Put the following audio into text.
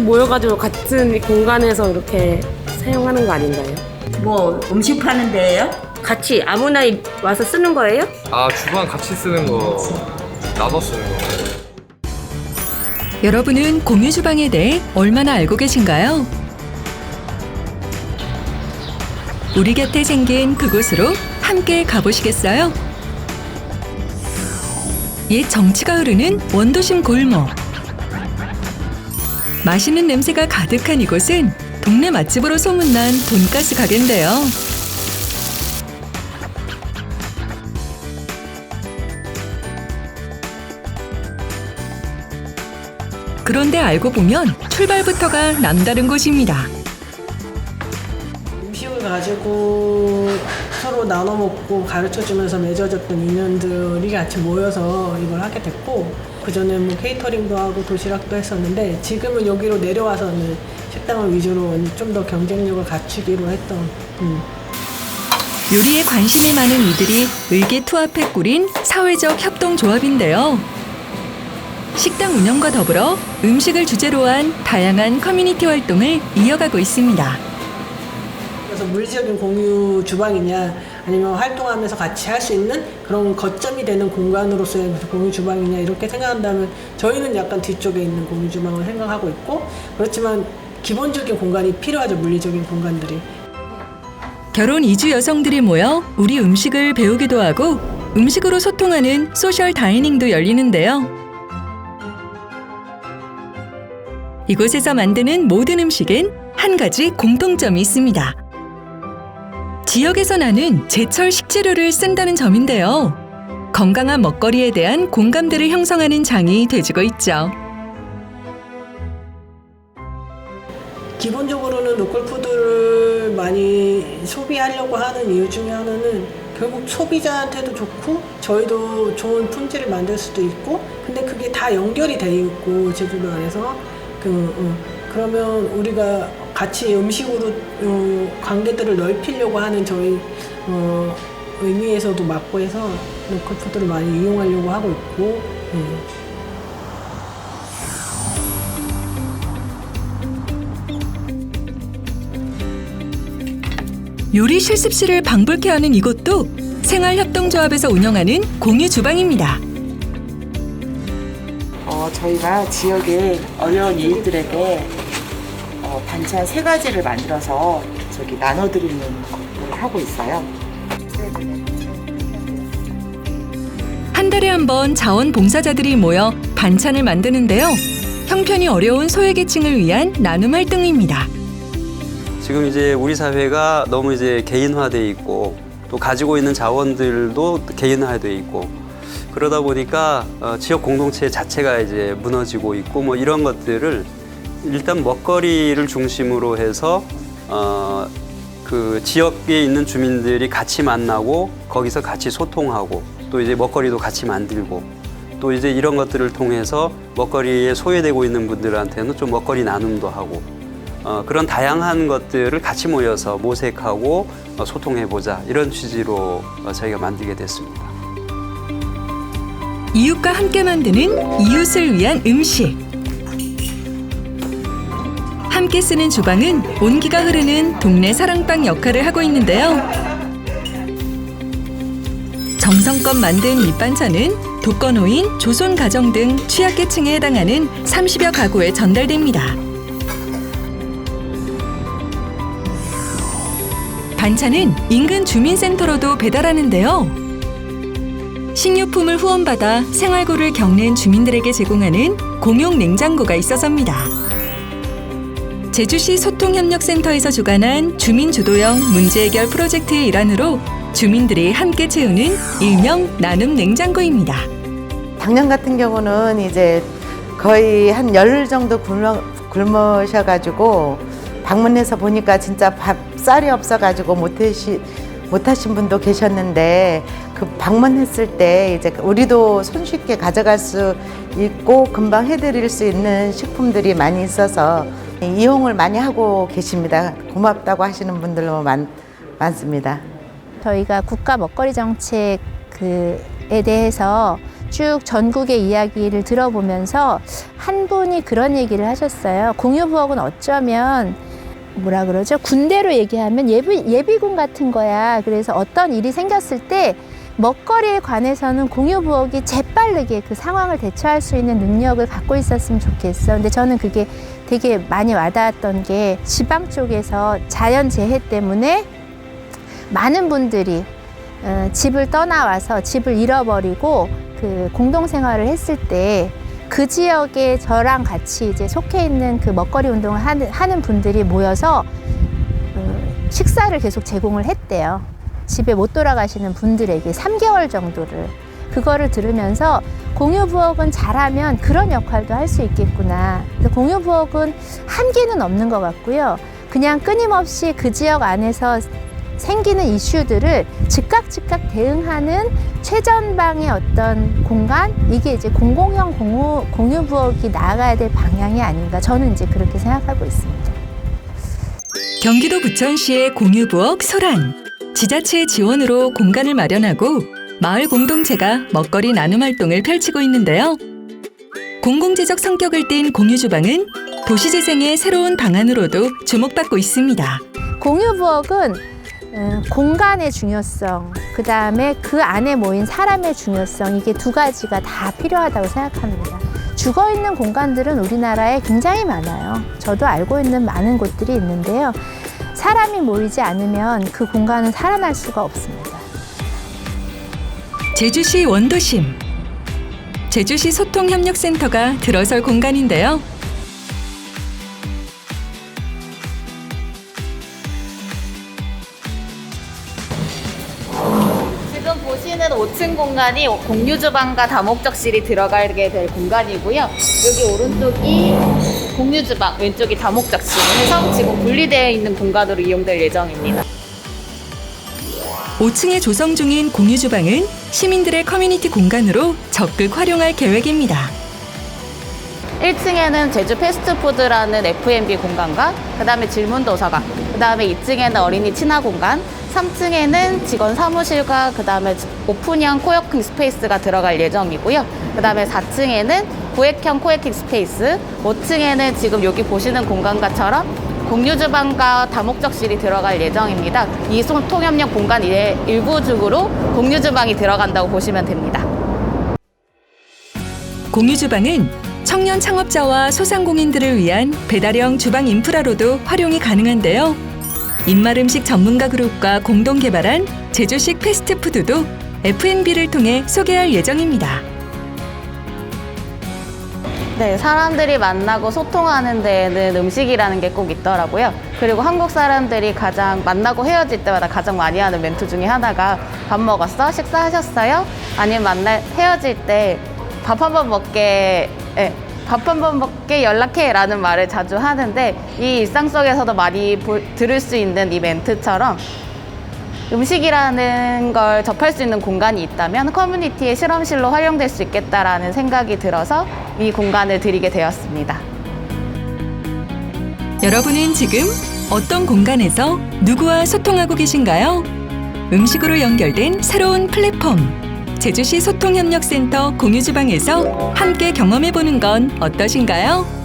사람들이 모여가지고 같은 공간에서 이렇게 사용하는 거 아닌가요? 뭐 음식 파는 데예요? 같이 아무나 와서 쓰는 거예요? 아 주방 같이 쓰는 거 나눠 쓰는 거. 여러분은 공유 주방에 대해 얼마나 알고 계신가요? 우리 곁에 생긴 그곳으로 함께 가보시겠어요? 옛 정치가 흐르는 원도심 골목. 맛있는 냄새가 가득한 이곳은 동네 맛집으로 소문난 돈가스 가게인데요. 그런데 알고 보면 출발부터가 남다른 곳입니다. 음식을 가지고 서로 나눠 먹고 가르쳐 주면서 맺어졌던 인연들이 같이 모여서 이걸 하게 됐고 그전에 뭐 케이터링도 하고 도시락도 했었는데 지금은 여기로 내려와서는 식당을 위주로 좀 더 경쟁력을 갖추기로 했던 음, 요리에 관심이 많은 이들이 의기투합해 꾸린 사회적 협동조합인데요. 식당 운영과 더불어 음식을 주제로 한 다양한 커뮤니티 활동을 이어가고 있습니다. 그래서 물리적인 공유 주방이냐 아니면 활동하면서 같이 할 수 있는 그런 거점이 되는 공간으로서의 공유 주방이냐 이렇게 생각한다면 저희는 약간 뒤쪽에 있는 공유 주방을 생각하고 있고 그렇지만 기본적인 공간이 필요하죠 물리적인 공간들이 결혼 이주 여성들이 모여 우리 음식을 배우기도 하고 음식으로 소통하는 소셜 다이닝도 열리는데요. 이곳에서 만드는 모든 음식엔 한 가지 공통점이 있습니다. 지역에서 나는 제철 식재료를 쓴다는 점인데요. 건강한 먹거리에 대한 공감대를 형성하는 장이 돼지고 있죠. 기본적으로는 로컬 푸드를 많이 소비하려고 하는 이유 중에 하나는 결국 소비자한테도 좋고 저희도 좋은 품질을 만들 수도 있고 근데 그게 다 연결이 돼 있고 제주도 안에서 그 어, 그러면 우리가 같이 음식으로 어, 관계들을 넓히려고 하는 저희 어, 의미에서도 맞고 해서 로컬 푸드를 많이 이용하려고 하고 있고 예. 요리 실습실을 방불케 하는 이곳도 생활협동조합에서 운영하는 공유 주방입니다. 어, 저희가 지역의 어려운 이웃들에게 어, 반찬 세 가지를 만들어서 저기 나눠드리는 것을 하고 있어요. 한 달에 한 번 자원봉사자들이 모여 반찬을 만드는데요. 형편이 어려운 소외계층을 위한 나눔 활동입니다. 지금 이제 우리 사회가 너무 이제 개인화돼 있고 또 가지고 있는 자원들도 개인화돼 있고 그러다 보니까 어, 지역 공동체 자체가 이제 무너지고 있고 뭐 이런 것들을 일단 먹거리를 중심으로 해서 어, 그 지역에 있는 주민들이 같이 만나고 거기서 같이 소통하고 또 이제 먹거리도 같이 만들고 또 이제 이런 것들을 통해서 먹거리에 소외되고 있는 분들한테는 좀 먹거리 나눔도 하고 어, 그런 다양한 것들을 같이 모여서 모색하고 어, 소통해보자 이런 취지로 어, 저희가 만들게 됐습니다. 이웃과 함께 만드는 이웃을 위한 음식. 함께 쓰는 주방은 온기가 흐르는 동네 사랑방 역할을 하고 있는데요. 정성껏 만든 밑반찬은 독거노인, 조손 가정 등 취약계층에 해당하는 30여 가구에 전달됩니다. 반찬은 인근 주민센터로도 배달하는데요. 식료품을 후원받아 생활고를 겪는 주민들에게 제공하는 공용 냉장고가 있어서입니다. 제주시 소통협력센터에서 주관한 주민주도형 문제해결 프로젝트의 일환으로 주민들이 함께 채우는 일명 나눔 냉장고입니다. 작년 같은 경우는 이제 거의 한열 정도 굶어, 굶으셔가지고 방문해서 보니까 진짜 밥 쌀이 없어가지고 못하시, 못하신 분도 계셨는데 그 방문했을 때 이제 우리도 손쉽게 가져갈 수 있고 금방 해드릴 수 있는 식품들이 많이 있어서 이용을 많이 하고 계십니다. 고맙다고 하시는 분들도 많, 많습니다. 저희가 국가 먹거리 정책 그에 대해서 쭉 전국의 이야기를 들어보면서 한 분이 그런 얘기를 하셨어요. 공유부엌은 어쩌면 뭐라 그러죠? 군대로 얘기하면 예비, 예비군 같은 거야. 그래서 어떤 일이 생겼을 때 먹거리에 관해서는 공유 부엌이 재빠르게 그 상황을 대처할 수 있는 능력을 갖고 있었으면 좋겠어. 근데 저는 그게 되게 많이 와닿았던 게 지방 쪽에서 자연 재해 때문에 많은 분들이 어, 집을 떠나와서 집을 잃어버리고 그 공동생활을 했을 때 그 지역에 저랑 같이 이제 속해 있는 그 먹거리 운동을 하는, 하는 분들이 모여서 어, 식사를 계속 제공을 했대요. 집에 못 돌아가시는 분들에게 3개월 정도를. 그거를 들으면서 공유 부엌은 잘하면 그런 역할도 할 수 있겠구나. 그래서 공유 부엌은 한계는 없는 것 같고요. 그냥 끊임없이 그 지역 안에서 생기는 이슈들을 즉각 즉각 대응하는 최전방의 어떤 공간 이게 이제 공공형 공유, 공유 부엌이 나아가야 될 방향이 아닌가 저는 이제 그렇게 생각하고 있습니다. 경기도 부천시의 공유 부엌 소란. 지자체의 지원으로 공간을 마련하고 마을 공동체가 먹거리 나눔 활동을 펼치고 있는데요. 공공재적 성격을 띤 공유주방은 도시재생의 새로운 방안으로도 주목받고 있습니다. 공유 부엌은 음, 공간의 중요성, 그 다음에 그 안에 모인 사람의 중요성, 이게 두 가지가 다 필요하다고 생각합니다. 죽어 있는 공간들은 우리나라에 굉장히 많아요. 저도 알고 있는 많은 곳들이 있는데요. 사람이 모이지 않으면 그 공간은 살아날 수가 없습니다. 제주시 원도심. 제주시 소통협력센터가 들어설 공간인데요. 지금 보시는 5층 공간이 공유 주방과 다목적실이 들어가게 될 공간이고요. 여기 오른쪽이 공유 주방, 왼쪽이 다목적실 해서 지금 분리되어 있는 공간으로 이용될 예정입니다. 5층에 조성 중인 공유 주방은 시민들의 커뮤니티 공간으로 적극 활용할 계획입니다. 1층에는 제주 패스트푸드라는 F&B 공간과 그 다음에 질문 도서관, 그 다음에 2층에는 어린이 친화 공간, 3층에는 직원 사무실과 그 다음에 오픈형 코워킹 스페이스가 들어갈 예정이고요. 그 다음에 4층에는 구획형 코워킹 스페이스, 5층에는 지금 여기 보시는 공간과처럼 공유 주방과 다목적실이 들어갈 예정입니다. 이 소통협력 공간 의 일부적으로 공유 주방이 들어간다고 보시면 됩니다. 공유 주방은 청년 창업자와 소상공인들을 위한 배달형 주방 인프라로도 활용이 가능한데요. 입맛 음식 전문가 그룹과 공동 개발한 제주식 패스트푸드도 F&B를 통해 소개할 예정입니다. 네, 사람들이 만나고 소통하는 데에는 음식이라는 게 꼭 있더라고요. 그리고 한국 사람들이 가장 만나고 헤어질 때마다 가장 많이 하는 멘트 중에 하나가 밥 먹었어? 식사하셨어요? 아니면 만나 헤어질 때 밥 한 번 먹게 예, 밥한 번 먹게 연락해 라는 말을 자주 하는데 이 일상 속에서도 많이 볼- 들을 수 있는 이 멘트처럼 음식이라는 걸 접할 수 있는 공간이 있다면 커뮤니티의 실험실로 활용될 수 있겠다라는 생각이 들어서 이 공간을 드리게 되었습니다. 여러분은 지금 어떤 공간에서 누구와 소통하고 계신가요? 음식으로 연결된 새로운 플랫폼. 제주시 소통협력센터 공유주방에서 함께 경험해보는 건 어떠신가요?